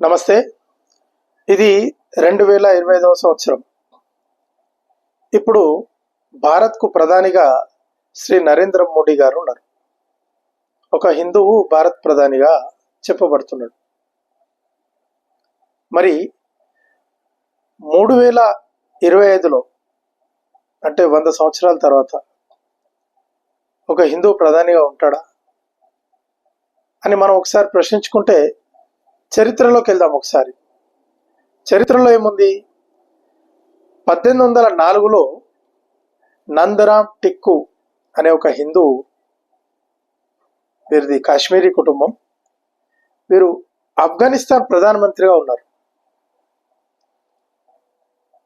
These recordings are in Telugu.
నమస్తే. ఇది రెండు వేల ఇరవై ఐదవ సంవత్సరం. ఇప్పుడు భారత్కు ప్రధానిగా శ్రీ నరేంద్ర మోడీ గారు ఉన్నారు. ఒక హిందువు భారత్ ప్రధానిగా చెప్పబడుతున్నాడు. మరి మూడు వేల ఇరవై ఐదులో అంటే వంద సంవత్సరాల తర్వాత ఒక హిందూ ప్రధానిగా ఉంటాడా అని మనం ఒకసారి ప్రశ్నించుకుంటే చరిత్రలోకి వెళ్దాం ఒకసారి. చరిత్రలో ఏముంది? పద్దెనిమిది వందల నాలుగులో నందరామ్ టిక్కు అనే ఒక హిందూ వీరిది కాశ్మీరీ కుటుంబం వీరు ఆఫ్ఘనిస్తాన్ ప్రధానమంత్రిగా ఉన్నారు.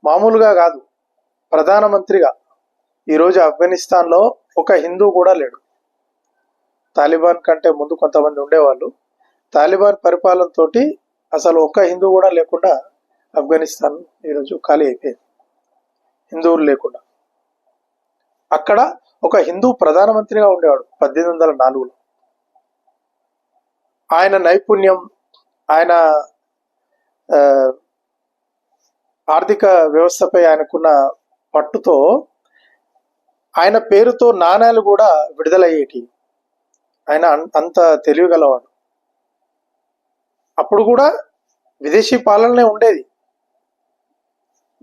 మామూలుగా కాదు ప్రధానమంత్రిగా. ఈరోజు ఆఫ్ఘనిస్తాన్లో ఒక హిందూ కూడా లేడు. తాలిబాన్ కంటే ముందు కొంతమంది ఉండేవాళ్ళు. తాలిబాన్ పరిపాలనతోటి అసలు ఒక్క హిందూ కూడా లేకుండా ఆఫ్ఘనిస్తాన్ ఈరోజు ఖాళీ అయిపోయింది. హిందువులు లేకుండా. అక్కడ ఒక హిందూ ప్రధానమంత్రిగా ఉండేవాడు పద్దెనిమిది వందల నాలుగులో. ఆయన నైపుణ్యం ఆయన ఆర్థిక వ్యవస్థపై ఆయనకున్న పట్టుతో ఆయన పేరుతో నాణేలు కూడా విడుదలయ్యేటి. ఆయన అంత తెలివిగలవాడు అప్పుడు కూడా విదేశీ పాలననే ఉండేది.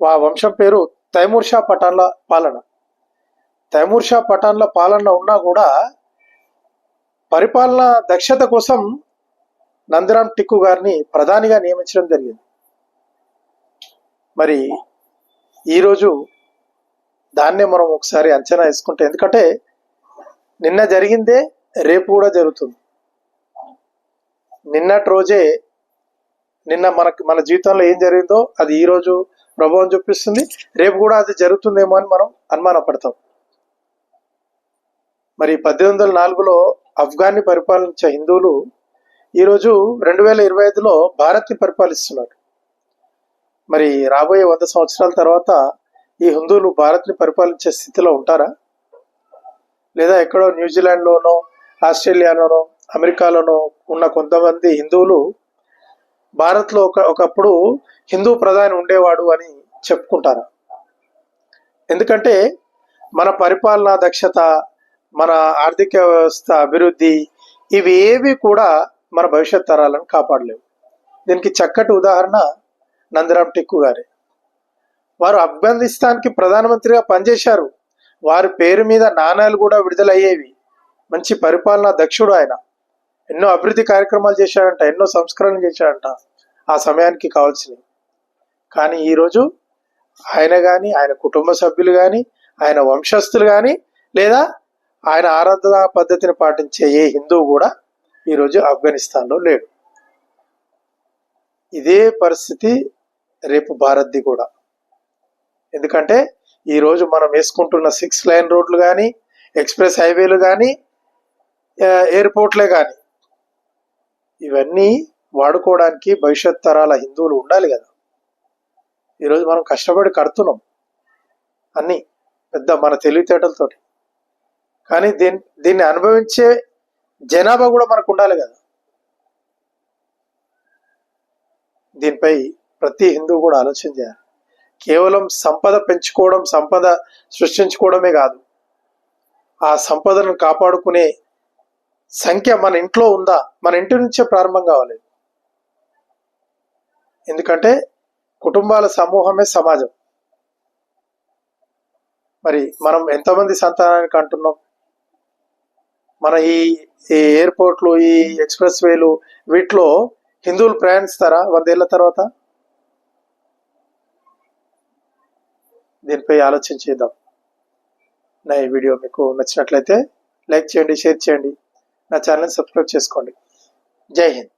ఆ వంశం పేరు తైమూర్ షా పఠాన్ల పాలన. తైమూర్ షా పఠాన్ల పాలన ఉన్నా కూడా పరిపాలన దక్షత కోసం నందరామ్ టిక్కు గారిని ప్రధానిగా నియమించడం జరిగింది. మరి ఈరోజు దాన్నే మనం ఒకసారి అంచనా వేసుకుంటే ఎందుకంటే నిన్న జరిగిందే రేపు కూడా జరుగుతుంది. నిన్నటి రోజే నిన్న మనకు మన జీవితంలో ఏం జరిగిందో అది ఈరోజు ప్రభావం చూపిస్తుంది. రేపు కూడా అది జరుగుతుందేమో అని మనం అనుమానపడతాం. మరి పద్దెనిమిది వందల నాలుగులో ఆఫ్ఘాన్ని పరిపాలించే హిందువులు ఈరోజు రెండు వేల ఇరవై ఐదులో భారత్ని పరిపాలిస్తున్నారు. మరి రాబోయే వంద సంవత్సరాల తర్వాత ఈ హిందువులు భారత్ని పరిపాలించే స్థితిలో ఉంటారా? లేదా ఎక్కడో న్యూజిలాండ్లోనో ఆస్ట్రేలియాలోనో అమెరికాలోనూ ఉన్న కొంతమంది హిందువులు భారత్లో ఒక ఒకప్పుడు హిందూ ప్రధాని ఉండేవాడు అని చెప్పుకుంటారు. ఎందుకంటే మన పరిపాలనా దక్షత మన ఆర్థిక వ్యవస్థ అభివృద్ధి ఇవి ఏవి కూడా మన భవిష్యత్ తరాలను కాపాడలేవు. దీనికి చక్కటి ఉదాహరణ నందిరామ్ టిక్కు గారే. వారు ఆఫ్ఘనిస్తాన్కి ప్రధానమంత్రిగా పనిచేశారు. వారి పేరు మీద నాణాలు కూడా విడుదలయ్యేవి. మంచి పరిపాలనా దక్షుడు ఆయన. ఎన్నో అభివృద్ధి కార్యక్రమాలు చేశాడంట ఎన్నో సంస్కరణలు చేశాడంట ఆ సమయానికి కావాల్సినవి. కానీ ఈరోజు ఆయన కానీ ఆయన కుటుంబ సభ్యులు కానీ ఆయన వంశస్థులు కానీ లేదా ఆయన ఆరాధన పద్ధతిని పాటించే ఏ హిందువు కూడా ఈరోజు ఆఫ్ఘనిస్తాన్లో లేడు. ఇదే పరిస్థితి రేపు భారత్ది కూడా. ఎందుకంటే ఈరోజు మనం వేసుకుంటున్న సిక్స్ లైన్ రోడ్లు కానీ ఎక్స్ప్రెస్ హైవేలు కానీ ఎయిర్పోర్ట్లే కానీ ఇవన్నీ వాడుకోవడానికి భవిష్యత్ తరాల హిందువులు ఉండాలి కదా. ఈరోజు మనం కష్టపడి కడుతున్నాం అన్నీ పెద్ద మన తెలివితేటలతోటి. కానీ దీన్ని దీన్ని అనుభవించే జనాభా కూడా మనకు ఉండాలి కదా. దీనిపై ప్రతి హిందువు కూడా ఆలోచన చేయాలి. కేవలం సంపద పెంచుకోవడం సంపద సృష్టించుకోవడమే కాదు. ఆ సంపదను కాపాడుకునే సంఖ్య మన ఇంట్లో ఉందా? మన ఇంటి నుంచే ప్రారంభం కావాలి. ఎందుకంటే కుటుంబాల సమూహమే సమాజం. మరి మనం ఎంతమంది సంతానానికి అంటున్నాం మన ఈ ఈ ఎయిర్పోర్ట్లు ఈ ఎక్స్ప్రెస్ వేలు వీటిలో హిందువులు ప్రయాణిస్తారా వందేళ్ళ తర్వాత? దీనిపై ఆలోచన చేద్దాం. నా ఈ వీడియో మీకు నచ్చినట్లయితే లైక్ చేయండి షేర్ చేయండి. నా ఛానల్ సబ్స్క్రైబ్ చేసుకోండి జై హింద్